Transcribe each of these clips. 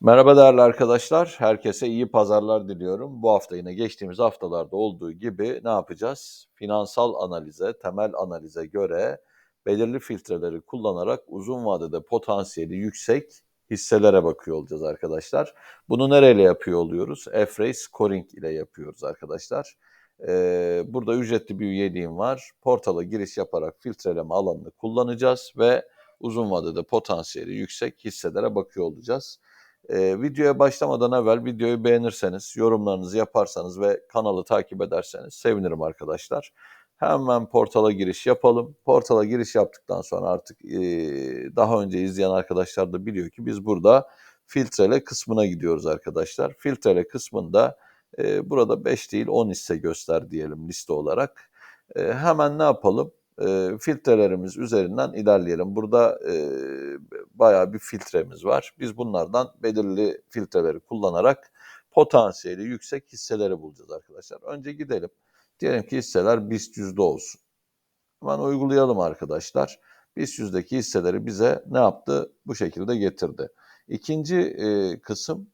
Merhaba değerli arkadaşlar. Herkese iyi pazarlar diliyorum. Bu hafta yine geçtiğimiz haftalarda olduğu gibi ne yapacağız? Finansal analize, temel analize göre belirli filtreleri kullanarak uzun vadede potansiyeli yüksek hisselere bakıyor olacağız arkadaşlar. Bunu nereyle yapıyor oluyoruz? F-Ray Scoring ile yapıyoruz arkadaşlar. Ee, burada ücretli bir üyeliğim var. Portala giriş yaparak filtreleme alanını kullanacağız ve uzun vadede potansiyeli yüksek hisselere bakıyor olacağız. Ee, videoya başlamadan evvel videoyu beğenirseniz, yorumlarınızı yaparsanız ve kanalı takip ederseniz sevinirim arkadaşlar. Hemen portala giriş yapalım. Portala giriş yaptıktan sonra artık e, daha önce izleyen arkadaşlar da biliyor ki biz burada filtrele kısmına gidiyoruz arkadaşlar. Filtrele kısmında e, burada 5 değil 10 hisse göster diyelim liste olarak. E, hemen ne yapalım? E, filtrelerimiz üzerinden ilerleyelim. Burada e, bayağı bir filtremiz var. Biz bunlardan belirli filtreleri kullanarak potansiyeli yüksek hisseleri bulacağız arkadaşlar. Önce gidelim. Diyelim ki hisseler BIST yüzde olsun. Hemen uygulayalım arkadaşlar. BIST yüzdeki hisseleri bize ne yaptı? Bu şekilde getirdi. İkinci e, kısım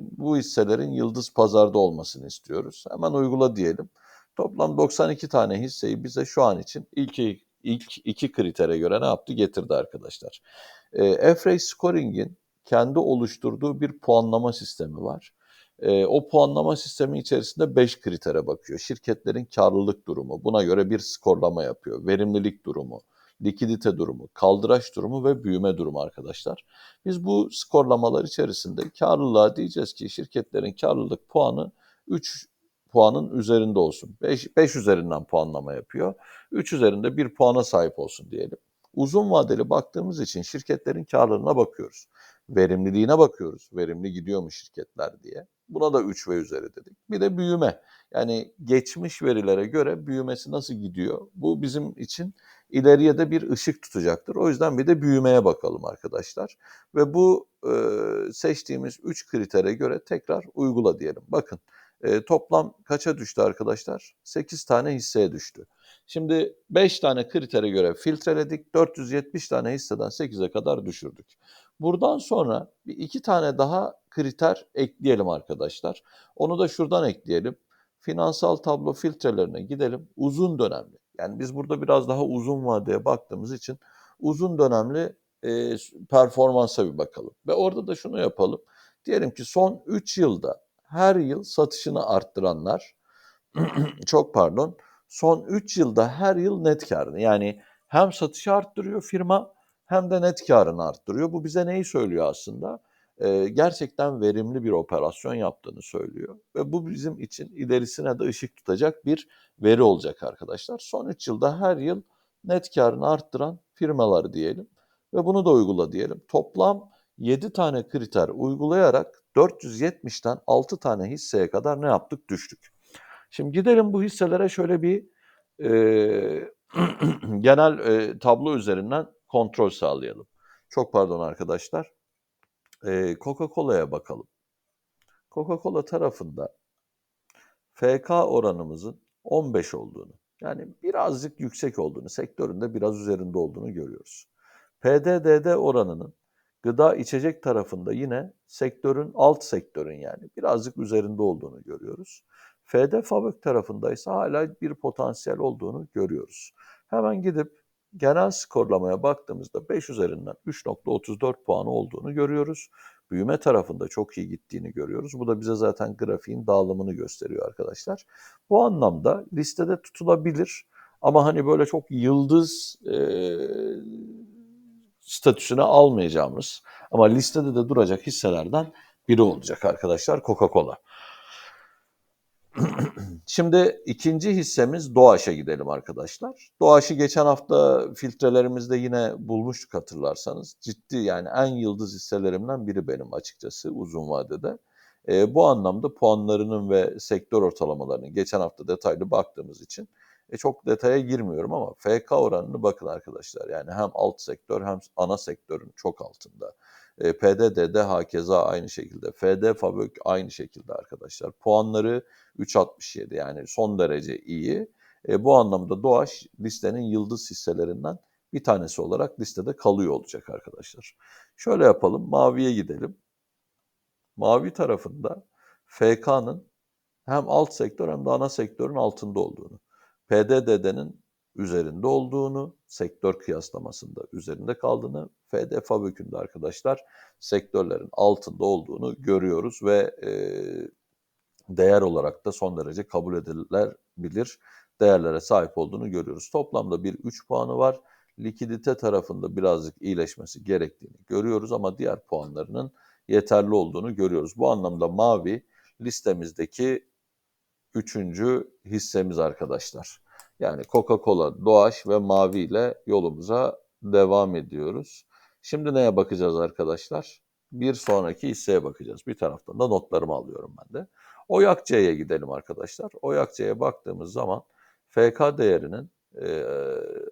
bu hisselerin yıldız pazarda olmasını istiyoruz. Hemen uygula diyelim. Toplam 92 tane hisseyi bize şu an için ilk ilk iki kritere göre ne yaptı? Getirdi arkadaşlar. E, f Scoring'in kendi oluşturduğu bir puanlama sistemi var. E, o puanlama sistemi içerisinde 5 kritere bakıyor. Şirketlerin karlılık durumu, buna göre bir skorlama yapıyor. Verimlilik durumu, likidite durumu, kaldıraç durumu ve büyüme durumu arkadaşlar. Biz bu skorlamalar içerisinde karlılığa diyeceğiz ki şirketlerin karlılık puanı 3 puanın üzerinde olsun. 5, 5 üzerinden puanlama yapıyor. 3 üzerinde 1 puana sahip olsun diyelim. Uzun vadeli baktığımız için şirketlerin karlarına bakıyoruz. Verimliliğine bakıyoruz. Verimli gidiyor mu şirketler diye. Buna da 3 ve üzeri dedik. Bir de büyüme. Yani geçmiş verilere göre büyümesi nasıl gidiyor? Bu bizim için ileriye de bir ışık tutacaktır. O yüzden bir de büyümeye bakalım arkadaşlar. Ve bu e, seçtiğimiz 3 kritere göre tekrar uygula diyelim. Bakın e, toplam kaça düştü arkadaşlar? 8 tane hisseye düştü. Şimdi 5 tane kritere göre filtreledik. 470 tane hisseden 8'e kadar düşürdük. Buradan sonra bir iki tane daha kriter ekleyelim arkadaşlar. Onu da şuradan ekleyelim. Finansal tablo filtrelerine gidelim. Uzun dönemli. Yani biz burada biraz daha uzun vadeye baktığımız için uzun dönemli e, performansa bir bakalım. Ve orada da şunu yapalım. Diyelim ki son 3 yılda her yıl satışını arttıranlar, çok pardon, son 3 yılda her yıl net karını yani hem satışı arttırıyor firma hem de net karını arttırıyor. Bu bize neyi söylüyor aslında? Ee, gerçekten verimli bir operasyon yaptığını söylüyor. Ve bu bizim için ilerisine de ışık tutacak bir veri olacak arkadaşlar. Son 3 yılda her yıl net karını arttıran firmalar diyelim. Ve bunu da uygula diyelim. Toplam 7 tane kriter uygulayarak 470'ten 6 tane hisseye kadar ne yaptık? Düştük. Şimdi gidelim bu hisselere şöyle bir e, genel e, tablo üzerinden kontrol sağlayalım. Çok pardon arkadaşlar. E, Coca-Cola'ya bakalım. Coca-Cola tarafında FK oranımızın 15 olduğunu, yani birazcık yüksek olduğunu, sektöründe biraz üzerinde olduğunu görüyoruz. PDDD oranının Gıda içecek tarafında yine sektörün alt sektörün yani birazcık üzerinde olduğunu görüyoruz. FD fabrik tarafında ise hala bir potansiyel olduğunu görüyoruz. Hemen gidip genel skorlamaya baktığımızda 5 üzerinden 3.34 puanı olduğunu görüyoruz. Büyüme tarafında çok iyi gittiğini görüyoruz. Bu da bize zaten grafiğin dağılımını gösteriyor arkadaşlar. Bu anlamda listede tutulabilir ama hani böyle çok yıldız e, statüsüne almayacağımız ama listede de duracak hisselerden biri olacak arkadaşlar Coca-Cola. Şimdi ikinci hissemiz Doğaş'a gidelim arkadaşlar. Doğaş'ı geçen hafta filtrelerimizde yine bulmuştuk hatırlarsanız. Ciddi yani en yıldız hisselerimden biri benim açıkçası uzun vadede. E, bu anlamda puanlarının ve sektör ortalamalarının geçen hafta detaylı baktığımız için e, çok detaya girmiyorum ama FK oranını bakın arkadaşlar. Yani hem alt sektör hem ana sektörün çok altında. E, PDD'de hakeza aynı şekilde. FD Fabrik aynı şekilde arkadaşlar. Puanları 3.67 yani son derece iyi. E, bu anlamda Doğaç listenin yıldız hisselerinden bir tanesi olarak listede kalıyor olacak arkadaşlar. Şöyle yapalım. Maviye gidelim. mavi tarafında FK'nın hem alt sektör hem de ana sektörün altında olduğunu, PDD'nin üzerinde olduğunu, sektör kıyaslamasında üzerinde kaldığını, FD Fabük'ün arkadaşlar sektörlerin altında olduğunu görüyoruz ve e, değer olarak da son derece kabul edilebilir değerlere sahip olduğunu görüyoruz. Toplamda bir 3 puanı var. Likidite tarafında birazcık iyileşmesi gerektiğini görüyoruz ama diğer puanlarının yeterli olduğunu görüyoruz. Bu anlamda mavi listemizdeki üçüncü hissemiz arkadaşlar. Yani Coca-Cola, Doğaç ve Mavi ile yolumuza devam ediyoruz. Şimdi neye bakacağız arkadaşlar? Bir sonraki hisseye bakacağız. Bir taraftan da notlarımı alıyorum ben de. Oyakçı'ya gidelim arkadaşlar. Oyakçı'ya baktığımız zaman FK değerinin e,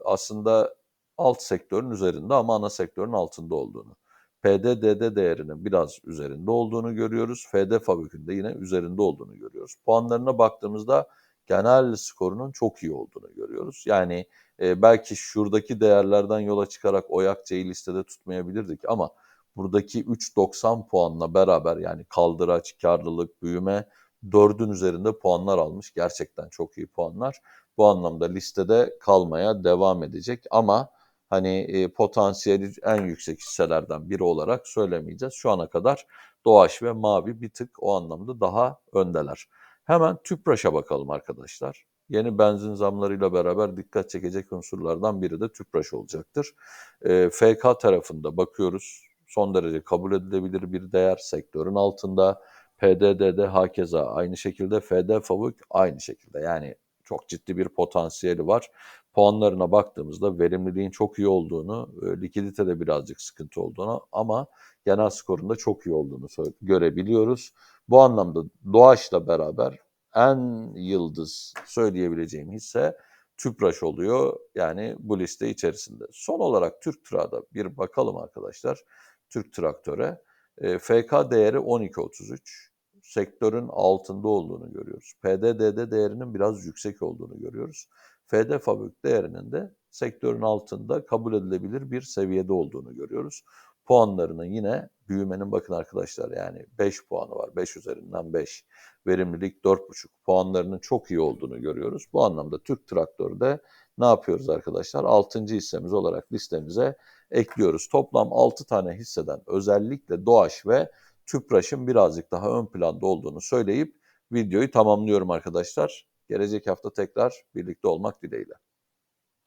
aslında alt sektörün üzerinde ama ana sektörün altında olduğunu. PDDD değerinin biraz üzerinde olduğunu görüyoruz. FD Fabrik'in yine üzerinde olduğunu görüyoruz. Puanlarına baktığımızda genel skorunun çok iyi olduğunu görüyoruz. Yani e, belki şuradaki değerlerden yola çıkarak Oyakçı'yı listede tutmayabilirdik ama buradaki 3.90 puanla beraber yani kaldıraç, karlılık, büyüme 4'ün üzerinde puanlar almış. Gerçekten çok iyi puanlar. Bu anlamda listede kalmaya devam edecek ama hani e, potansiyeli en yüksek hisselerden biri olarak söylemeyeceğiz. Şu ana kadar Doğaç ve Mavi bir tık o anlamda daha öndeler. Hemen TÜPRAŞ'a bakalım arkadaşlar. Yeni benzin zamlarıyla beraber dikkat çekecek unsurlardan biri de TÜPRAŞ olacaktır. E, FK tarafında bakıyoruz. Son derece kabul edilebilir bir değer sektörün altında. PDD'de hakeza aynı şekilde, FD Favuk aynı şekilde. Yani çok ciddi bir potansiyeli var. Puanlarına baktığımızda verimliliğin çok iyi olduğunu, e, likiditede birazcık sıkıntı olduğunu ama genel skorunda çok iyi olduğunu görebiliyoruz. Bu anlamda Doğaç'la beraber en yıldız söyleyebileceğim hisse Tüpraş oluyor. Yani bu liste içerisinde. Son olarak Türk Tıra'da bir bakalım arkadaşlar. Türk Traktör'e. E, FK değeri 12.33 sektörün altında olduğunu görüyoruz. PDD'de değerinin biraz yüksek olduğunu görüyoruz. FD Fabrik değerinin de sektörün altında kabul edilebilir bir seviyede olduğunu görüyoruz. Puanlarının yine büyümenin bakın arkadaşlar yani 5 puanı var. 5 üzerinden 5. Verimlilik 4,5. Puanlarının çok iyi olduğunu görüyoruz. Bu anlamda Türk Traktör'de ne yapıyoruz arkadaşlar? 6. hissemiz olarak listemize ekliyoruz. Toplam 6 tane hisseden özellikle Doğaş ve Tüpraş'ın birazcık daha ön planda olduğunu söyleyip videoyu tamamlıyorum arkadaşlar. Gelecek hafta tekrar birlikte olmak dileğiyle.